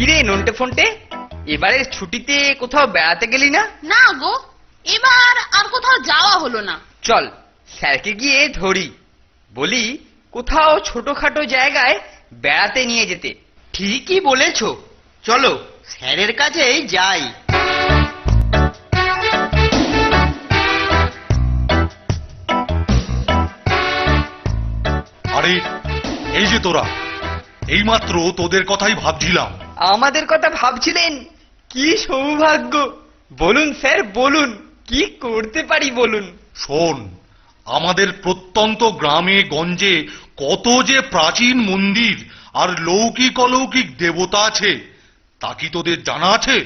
কিরে নন্টে ফন্টে? এবারে ছুটিতে কোথাও বেড়াতে গেলি না? না গো এবার আর কোথাও যাওয়া হলো না। চল স্যারকে গিয়ে ধরি। বলি কোথাও ছোটখাটো জায়গায় বেড়াতে নিয়ে যেতে। ঠিকই বলেছ। চলো স্যারের কাছেই যাই। আরে এই যে তোরা। এইমাত্র তোদের কথাই ভাবছিলাম। আমাদের কথা ভাবছিলেন? কি সৌভাগ্য। বলুন স্যার বলুন কি করতে পারি বলুন? শোন আমাদের প্রত্যন্ত গ্রামে গঞ্জে কত যে প্রাচীন মন্দির আর লৌকিক অলৌকিক দেবতা আছে তা কি তোদের জানা আছে?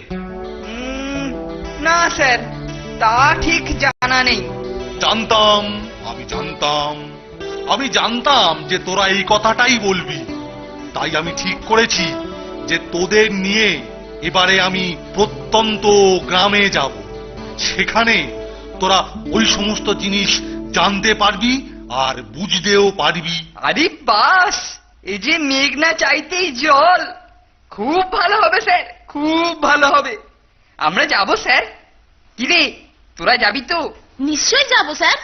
না স্যার তা ঠিক জানা নেই। জানতাম আমি জানতাম আমি জানতাম যে তোরা এই কথাটাই বলবি। তাই আমি ঠিক করেছি। যে তোদের নিয়ে এবারে আমি প্রত্যন্ত গ্রামে যাব। সেখানে তোরা ওই সমস্ত জিনিস জানতে পারবি আর বুঝতেও পারবি। আরে বাস এই যে মেঘনা চাইতেই জল। খুব ভালো হবে স্যার খুব ভালো হবে। আমরা যাব স্যার। কিরে তোরা যাবি তো? নিশ্চয়ই যাব স্যার।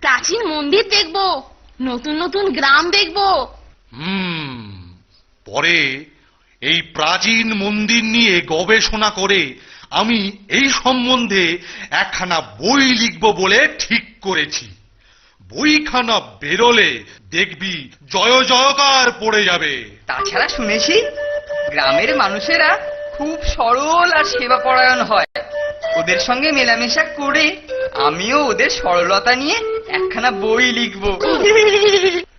প্রাচীন মন্দির দেখব নতুন নতুন গ্রাম দেখব। হুম পরে এই প্রাচীন মন্দির নিয়ে গবেষণা করে আমি এই সম্বন্ধে একখানা বই লিখব বলে ঠিক করেছি। বইখানা বেরোলে দেখবি জয় জয়কার পড়ে যাবে। তাছাড়া শুনেছি গ্রামের মানুষেরা খুব সরল আর সেবা পরায়ণ হয়। ওদের সঙ্গে মেলামেশা করে আমিও ওদের সরলতা নিয়ে একখানা বই লিখব।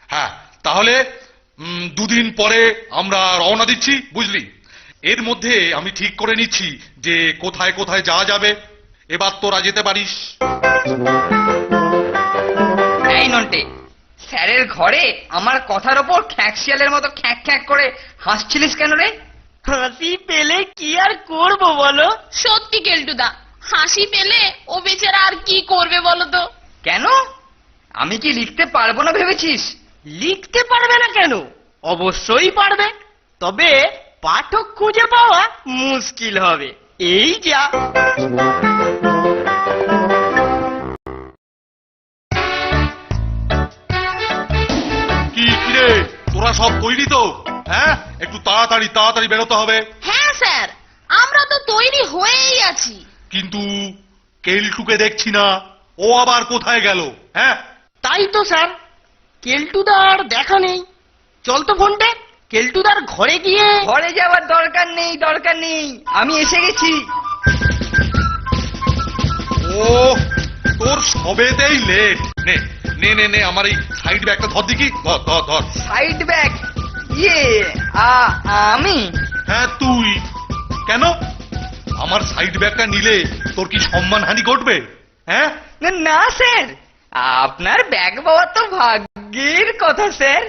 হ্যাঁ তাহলে দুদিন পরে আমরা রওনা দিচ্ছি বুঝলি? এর মধ্যে আমি ঠিক করে নিচ্ছি যে কোথায় কোথায় যাওয়া যাবে। এবার তোরা যেতে পারিস। এই নন্টে স্যারের ঘরে আমার কথার ওপর খ্যাঁকশিয়ালের মতো খ্যাঁক খ্যাঁক করে হাসছিলিস কেন রে? হাসি পেলে কি আর করব বলো? সত্যি কেলটুদা হাসি পেলে ও বেচারা আর কি করবে বলো তো? কেন? আমি কি লিখতে পারব না ভেবেছিস? লিখতে পারবে না কেন? অবশ্যই পারবে। তবে পাঠক খুঁজে পাওয়া মুশকিল হবে। এই যা। কি কিরে? তোরা সব তৈরি তো? হ্যাঁ? একটু তাড়াতাড়ি তাড়াতাড়ি বেরোতে হবে। হ্যাঁ স্যার। আমরা তো তৈরি হয়েই আছি। কিন্তু কেলটুকে দেখছি না। ও আবার কোথায় গেল? হ্যাঁ? তাই তো স্যার। কেলটুদার দেখা নেই। চল তো ফোনটে কেলটুদার ঘরে গিয়ে। ঘরে যাওয়ার দরকার নেই দরকার নেই। আমি এসে গেছি। ও তোর সবেতেই লেট নে নে নে নে আমার এই সাইড ব্যাগটা ধর দেখি। ধর ধর ধর। সাইড ব্যাগ ইয়ে আ- আমি? হ্যাঁ তুই। কেন? আমার সাইড ব্যাগটা নিলে তোর কি সম্মানহানি ঘটবে? হ্যাঁ? না, না স্যার। আপনার ব্যাগ পাওয়া তো ভাগ্যের কথা স্যার।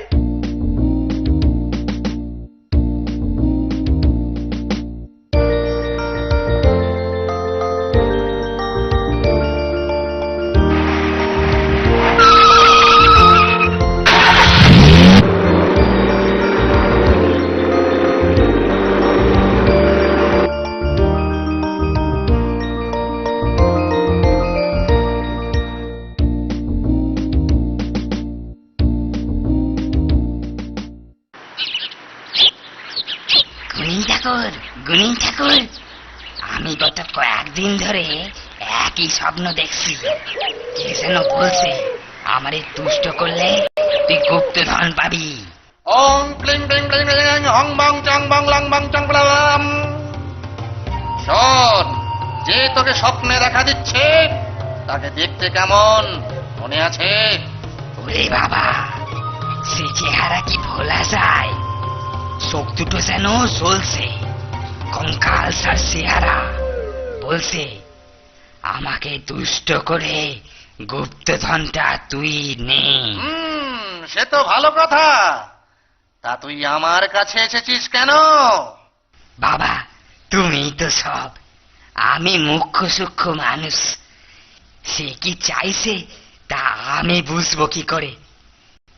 কে যেন বলছে আমারে তুষ্ট করলে তুই গুপ্ত ধন পাবি শোন যে তোকে স্বপ্নে দেখা দিচ্ছে তাকে দেখতে কেমন মনে আছে ওরে বাবা সে চেহারা কি ভোলা যায় চোখ দুটো যেন জ্বলছে কঙ্কাল সার চেহারা বলছে আমাকে দুষ্ট করে গুপ্ত ধনটা তুই নে। সে তো ভালো কথা। তা তুই আমার কাছে এসেছিস কেন? বাবা তুমি তো সব। আমি মুখ্য সূক্ষ্ম মানুষ। সে কি চাইছে তা আমি বুঝব কি করে।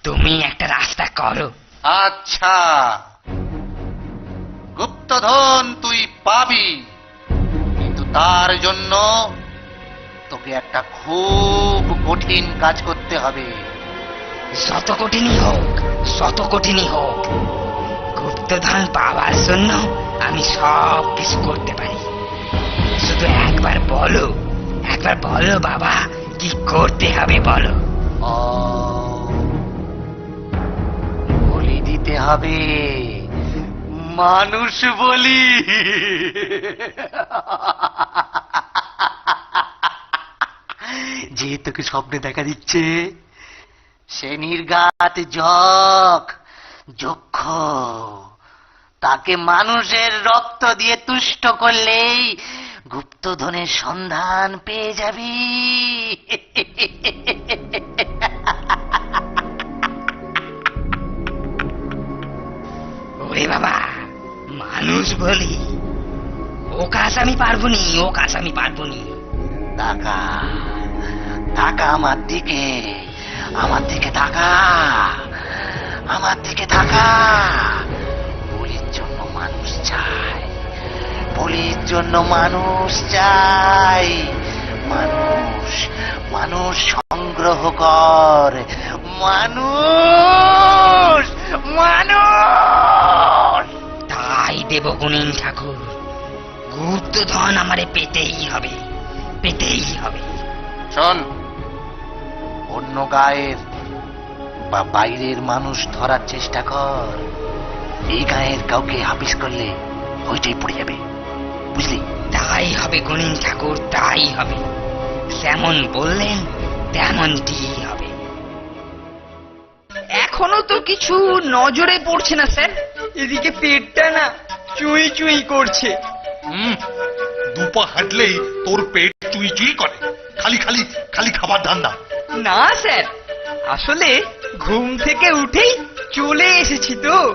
তুমি একটা রাস্তা করো। আচ্ছা। গুপ্তধন তুই পাবি কিন্তু তার জন্য তোকে একটা খুব কঠিন কাজ করতে হবে। শত কঠিনই হোক শত কঠিনই হোক। গুপ্তধন পাওয়ার জন্য আমি সব কিছু করতে পারি। শুধু একবার বলো একবার বলো বাবা কি করতে হবে বলো। বলি দিতে হবে। মানুষ বলি। যে তোকে স্বপ্নে দেখা দিচ্ছে? সে নির্গাত যক যক্ষ। তাকে মানুষের রক্ত দিয়ে তুষ্ট করলেই গুপ্তধনের সন্ধান পেয়ে যাবি। ওরে বাবা, মানুষ বলি। ও কাজ আমি পারব নি, ও কাজ আমি পারব নি। টাকা। টাকা আমার দিকে আমার দিকে টাকা আমার দিকে টাকা বলির জন্য মানুষ চাই বলির জন্য মানুষ চাই মানুষ মানুষ সংগ্রহ কর। মানুষ মানুষ। তাই দেব গুণিন ঠাকুর গুপ্তধন আমারে পেতেই হবে পেতেই হবে। শোন অন্য গায়ের বা বাইরের মানুষ ধরার চেষ্টা কর। এই গায়ের কাউকে হাফিস করলে ওইটাই পড়ে যাবে। বুঝলি? তাই হবে গুণিন ঠাকুর তাই হবে। যেমন বললেন তেমনটি হবে। এখনও তো কিছু নজরে পড়ছে না স্যার। এদিকে পেটটা না চুই চুই করছে। হুম দুপা হাঁটলেই তোর পেট চুই চুই করে। খালি খালি খালি খাবার ধান্দা। না স্যার। আসলে ঘুম থেকে উঠেই চলে এসেছি তো।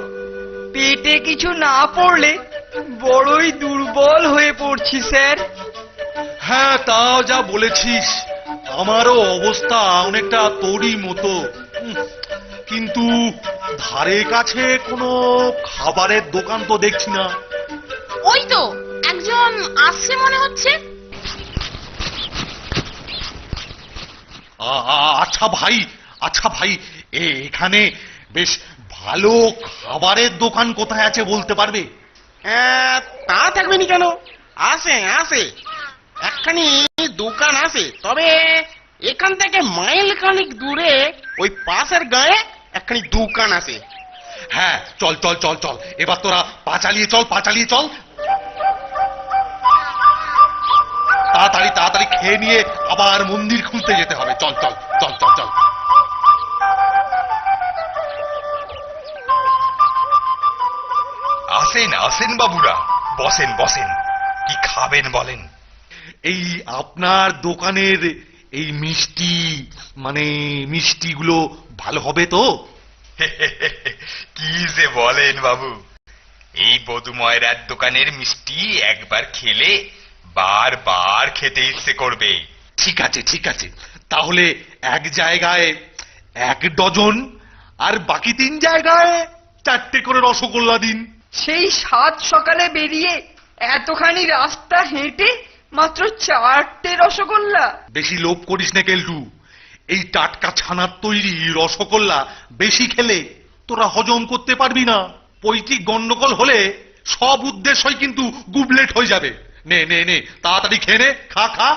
পেটে কিছু না পড়লে বড়ই দুর্বল হয়ে পড়ছি স্যার। হ্যাঁ তাও যা বলেছিস। আমারও অবস্থা অনেকটা তোরই মতো। কিন্তু ধারে কাছে কোনো খাবারের দোকান তো দেখছি না। ওই তো একজন আসছে মনে হচ্ছে আ- আ- আচ্ছা ভাই আচ্ছা ভাই এখানে বেশ ভালো খাবারের দোকান কোথায় আছে বলতে পারবে? তা থাকবে নি কেন? আসে আসে। একখানি দোকান আছে তবে এখান থেকে মাইল খানিক দূরে ওই পাশের গায়ে একখানি দোকান আছে। হ্যাঁ চল চল চল চল এবার তোরা পা চালিয়ে চল পা চালিয়ে চল তাড়াতাড়ি তাড়াতাড়ি খেয়ে নিয়ে আবার মন্দির খুলতে যেতে হবে। চল চল চল চল চল। আসেন আসেন বাবুরা। বসেন বসেন। কি খাবেন বলেন? এই আপনার দোকানের এই মিষ্টি মানে মিষ্টিগুলো ভালো হবে তো? কি যে বলেন বাবু। এই বধুময়রার দোকানের মিষ্টি একবার খেলে বারবার খেতে ইচ্ছে করবে। ঠিক আছে ঠিক আছে। তাহলে এক জায়গায় এক ডজন আর বাকি তিন জায়গায় চারটে করে রসগোল্লা দিন। সেই সাত সকালে বেরিয়ে এতখানি রাস্তা হেঁটে মাত্র চারটে রসগোল্লা। বেশি লোভ করিস না কেলটু। এই টাটকা ছানার তৈরি রসগোল্লা বেশি খেলে তোরা হজম করতে পারবি না। পৈতৃক গন্ডগোল হলে সব উদ্দেশ্যই কিন্তু গুবলেট হয়ে যাবে। নে নে নে, তাড়াতাড়ি খেয়ে নে, খা খা।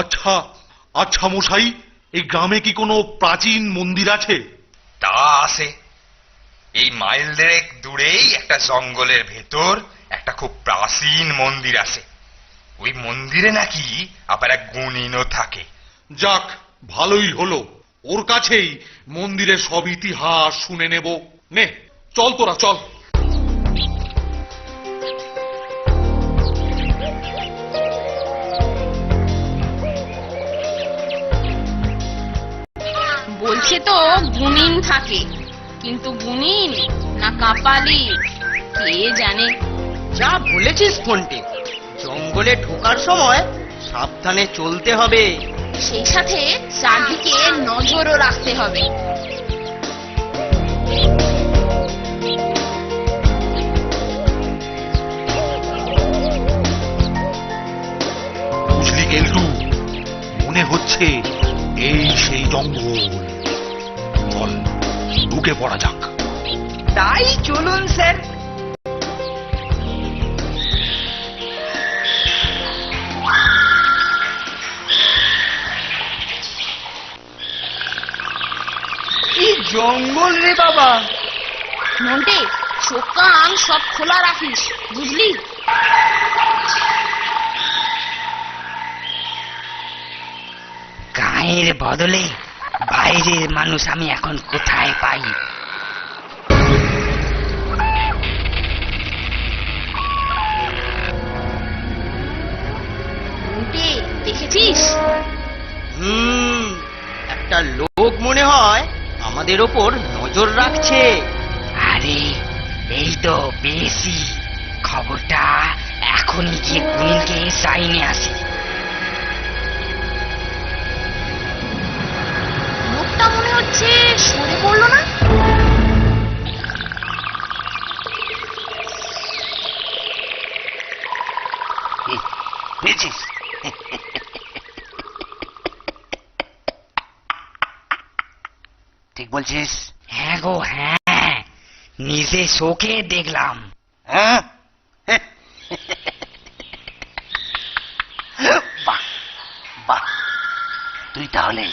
আচ্ছা আচ্ছা মশাই, এই গ্রামে কি কোনো প্রাচীন মন্দির আছে? তা আছে। এই মাইল দূরেই একটা জঙ্গলের ভেতর একটা খুব প্রাচীন মন্দির আছে। ওই মন্দিরে নাকি আবার এক গুণিনও থাকে। যাক ভালোই হলো। ওর কাছেই মন্দিরের সব ইতিহাস শুনে নেব। নে চল তোরা চল। বলছে তো গুনিন থাকে। কিন্তু গুনিন না কাপালি কে জানে? যা বলেছিস ফোনটে। জঙ্গল ঢোকার সময় সাবধানে চলতে হবে। সেই সাথে চারদিকে নজরও রাখতে হবে। বুঝলি কেলটু মনে হচ্ছে এই সেই জঙ্গল। চল ঢুকে পড়া যাক। তাই চলুন স্যার। জঙ্গল রে বাবা। নন্টে চোখ কান সব খোলা রাখিস বুঝলি? গায়ের বদলে বাইরের মানুষ আমি এখন কোথায় পাই? দেখেছিস? হুম একটা লোক মনে হয় আমাদের ওপর নজর রাখছে আরে এই তো পেয়েছি খবরটা এখনই গিয়ে কুনিলকে সাইনে আসি মুখটা মনে হচ্ছে সরে পড়ল না পেয়েছিস ঠিক বলছিস? হ্যাঁ গো হ্যাঁ। নিজে চোখে দেখলাম। হ্যাঁ? বাহ বাহ। তুই তাহলে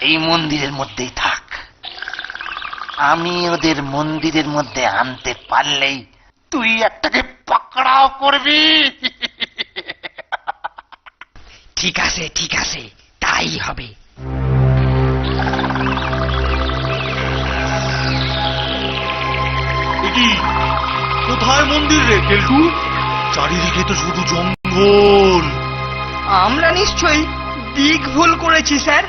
এই মন্দিরের মধ্যেই থাক। আমি ওদের মন্দিরের মধ্যে আনতে পারলেই তুই একটাকে পাকড়াও করবি। ঠিক আছে ঠিক আছে। তাই হবে। এটি কোথায় মন্দির রে কেলটু? চারিদিকে তো শুধু জঙ্গল। আমরা নিশ্চয়ই দিক ভুল করেছি স্যার।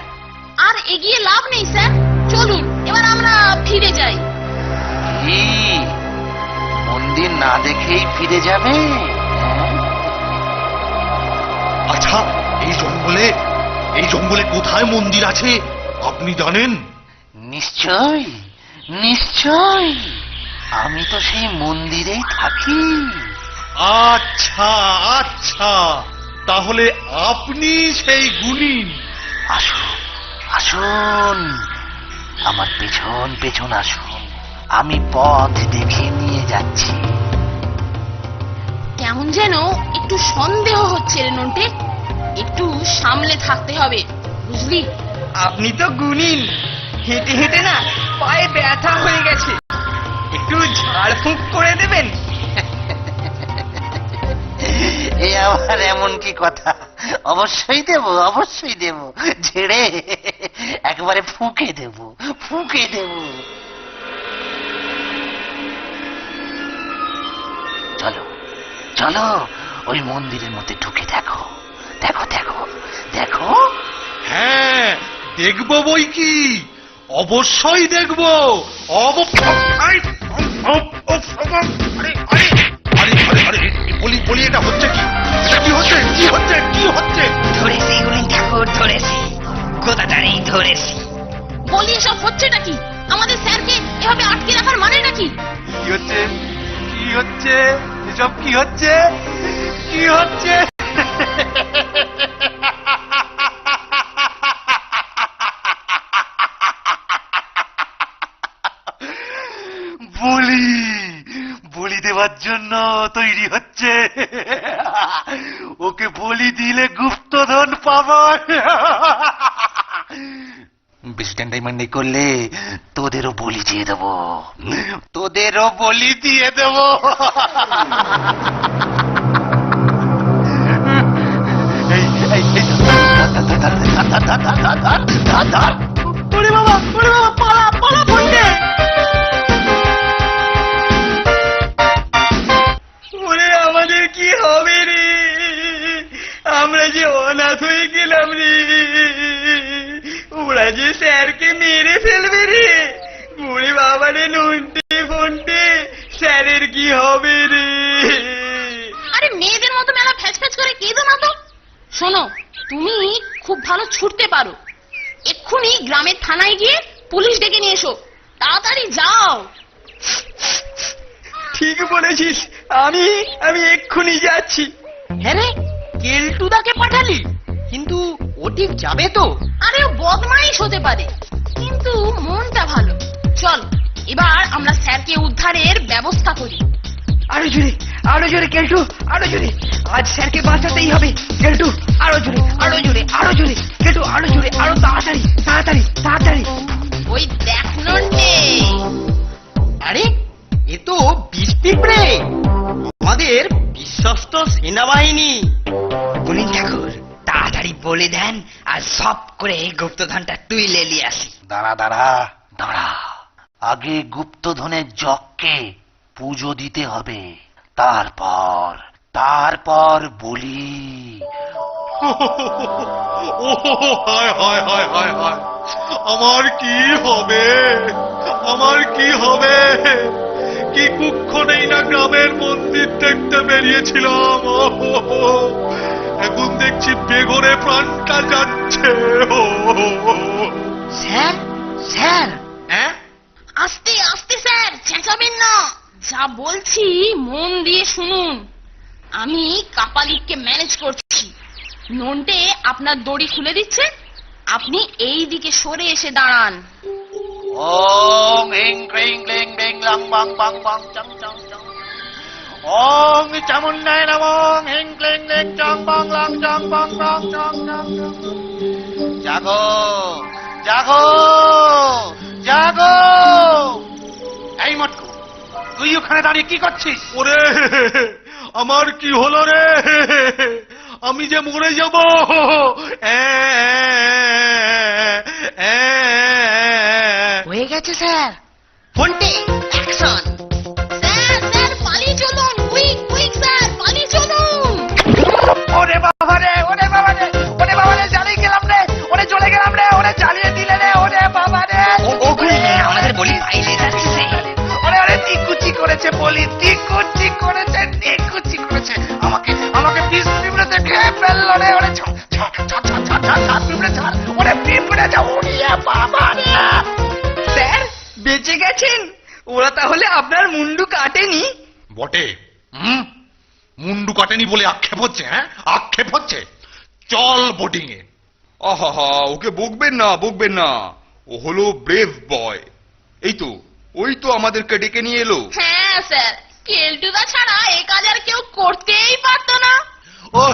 আর এগিয়ে লাভ নেই স্যার। চলুন এবার আমরা ফিরে যাই। কি? মন্দির না দেখেই ফিরে যাবে? হ্যাঁ? আচ্ছা এই জঙ্গলে এই জঙ্গলে কোথায় মন্দির আছে আপনি জানেন? নিশ্চয় নিশ্চয় আমি তো সেই মন্দিরেই থাকি। আচ্ছা আচ্ছা। তাহলে আপনি সেই গুণী আসুন আসুন। আমার পেছন পেছন আসুন। আমি পথ দেখিয়ে নিয়ে যাচ্ছি। কেমন যেন একটু সন্দেহ হচ্ছে রে নন্টে। একটু সামলে থাকতে হবে বুঝলি? আপনি তো গুনিন হেঁটে হেঁটে না পায়ে ব্যথা হয়ে গেছে। একটু ঝাড়ফুঁক করে দেবেন। এ আমার এমন কি কথা? অবশ্যই দেব অবশ্যই দেব। ঝেড়ে একবারে ফুঁকে দেব ফুঁকে দেব। চলো চলো ওই মন্দিরের মধ্যে ঢুকে দেখো। দেখো দেখো দেখো। হ্যাঁ দেখব বই কি? অবশ্যই দেখব। অব আরে, আরে, আরে, আরে, আরে, আরে, বলি বলি এটা হচ্ছে কি? এটা কি হচ্ছে? কি হচ্ছে? কি হচ্ছে? ধরেছি গুণী ঠাকুর ধরেছি গোদাটারেই ধরেছি। বলি এসব হচ্ছেটা কি আমাদের স্যারকে এভাবে আটকে রাখার মানেটা কি কি হচ্ছে? কি হচ্ছে? এসব কি হচ্ছে? কি হচ্ছে? দেওয়ার জন্য তৈরি হচ্ছে ওকে বলি দিলে গুপ্তধন পাব বেশি ডান্ডাই করলে তোদেরও বলি দিয়ে দেব তোদেরও বলি দিয়ে দেব বাবা বাবা যে স্যারকে মেরে ফেলবে রে ওরে বাবা রে নন্টে ফন্টে স্যারের কি হবে রে আরে মেয়েদের মতো মেলা ফ্যাচ ফ্যাচ করে শোনো তুমি খুব ভালো ছুটতে পারো। এক্ষুনি গ্রামের থানায় গিয়ে পুলিশ ডেকে নিয়ে এসো। তাড়াতাড়ি যাও। ঠিক বলেছিস। আমি আমি এক্ষুনি যাচ্ছি। হ্যাঁ রে কেলটুদাকে পাঠালি? ও ঠিক যাবে তো? আরে ও বদমাইশ হতে পারে। কিন্তু মনটা ভালো। চল এবার আমরা স্যারকে উদ্ধারের ব্যবস্থা করি। আরও জোরে আরও জোরে কেলটু আরও জোরে। আজ স্যারকে বাঁচাতেই হবে কেলটু আরও জোরে আরও জোরে আরও জোরে। কেলটু আরও জোরে আরও তাড়াতাড়ি তাড়াতাড়ি তাড়াতাড়ি। ওই দেখ আরে এ তো বিষ পিঁপড়ে। আমাদের বিশ্বস্ত সেনাবাহিনী। গুণিন ঠাকুর তাড়াতাড়ি বলে দেন আর সব করে গুপ্তধনটা তুই নিয়ে আসি। দাঁড়া দাঁড়া। দাঁড়া। আগে গুপ্তধনের জগকে পুজো দিতে হবে। তারপর তারপর বলি। ও হায় হায় হায় হায় হায়। আমার কি হবে? আমার কি হবে? কি কুক্ষণেই না গ্রামের মন্দির দেখতে বেরিয়েছিলাম? ও হো হো। এখন দেখছি বেগরে প্রাণটা যাচ্ছে। Sir sir. হ্যাঁ? আস্তে আস্তে স্যার চেঁচাবেন না। যা বলছি মন দিয়ে শুনুন। আমি কাপালিককে ম্যানেজ করছি। নন্টে আপনার দড়ি খুলে দিচ্ছে। আপনি এই দিকে সরে এসে দাঁড়ান। হিং ক্রিং ক্লিং বিং লং বং বং বং চং চং চং ওং চামুন্ডায় নমঃ হিং ক্লিং লিং চং বং লং চং বং চং চং চং। জাগো জাগো জাগো। এই মটকু তুই ওখানে দাঁড়িয়ে কি করছিস? ওরে আমার কি হলো রে? আমি যে মরে যাব। হয়ে গেছে স্যার। ফোনটে। ওরে বাবা রে ওরে বাবা রে ওরে বাবা রে জ্বালিয়ে গেলাম রে ওরে চলে গেলাম রে ওরে জ্বালিয়ে দিলে রে ওরে বাবা রে। আমাদের বলি পাইলে যাচ্ছে। ওরে ওরে নিকুচি করেছে বলি নিকুচি করেছে নিকুচি করেছে। আমাকে আমাকে বিষ পিঁপড়েতে খেয়ে ফেলল রে ওরে ছ ছ ছ ছ ছ ছ ছ পিঁপড়ে ছাড়। ওরে পিঁপড়ে যা ওরিয়া বাবা রে। স্যার বেঁচে গেছেন? ওরা তাহলে আপনার মুন্ডু কাটেনি? বটে। হুম? মুন্ডু কাটেনি বলে আক্ষেপ হচ্ছে হ্যাঁ? আক্ষেপ হচ্ছে। চল বোটিং এ আহা ওকে বকবেন না বকবেন না। ও হলো ব্রেভ বয় এই তো ওই তো আমাদেরকে ডেকে নিয়ে এলো। হ্যাঁ স্যার। কেলটুদা ছাড়া এ কাজ আর কেউ করতেই পারতো না। ও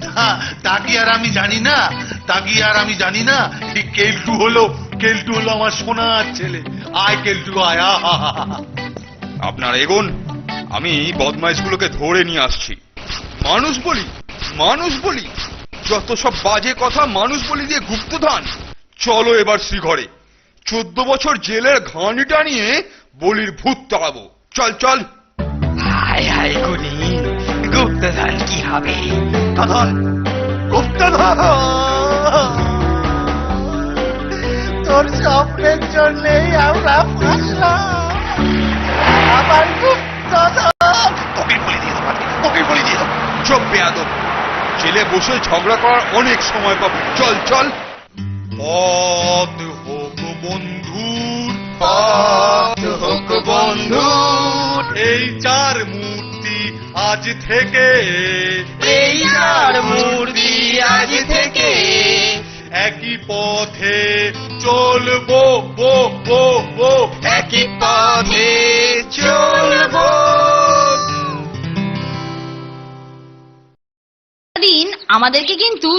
তা- তা কি আর আমি জানি না? তা কি আর আমি জানি না? এই কেলটু হলো কেলটু হলো আমার সোনার ছেলে। আয় কেলটু আয় আহা হা হা হা। আপনার এগোন। আমি বদমাইশগুলোকে ধরে নিয়ে আসছি। মানুষ বলি মানুষ বলি, যত সব বাজে কথা মানুষ বলি দিয়ে গুপ্তধান, চলো এবার শ্রীঘরে। চোদ্দ বছর জেলের ঘানিটা নিয়ে বলির ভূত তাড়াবো। চল চল। হায় কি হবে? তোর স্বপ্নের জন্যই আমরা ফাঁসলাম। আমার গুপ্তধন তোকে বলে দিয়ে দেবো তোকে বলে দিয়ে দেবো চোখ বেয়াদব। জেলে বসে ঝগড়া করার অনেক সময় পাবো। চল চল। পদ হোক বন্ধুর পথ হোক বন্ধুর। এই চার মূর্তি আজ থেকে এই চার মূর্তি আজ থেকে একই পথে চলবো বো বো বো। একই পথে চলবো দিন আমাদেরকে কিন্তু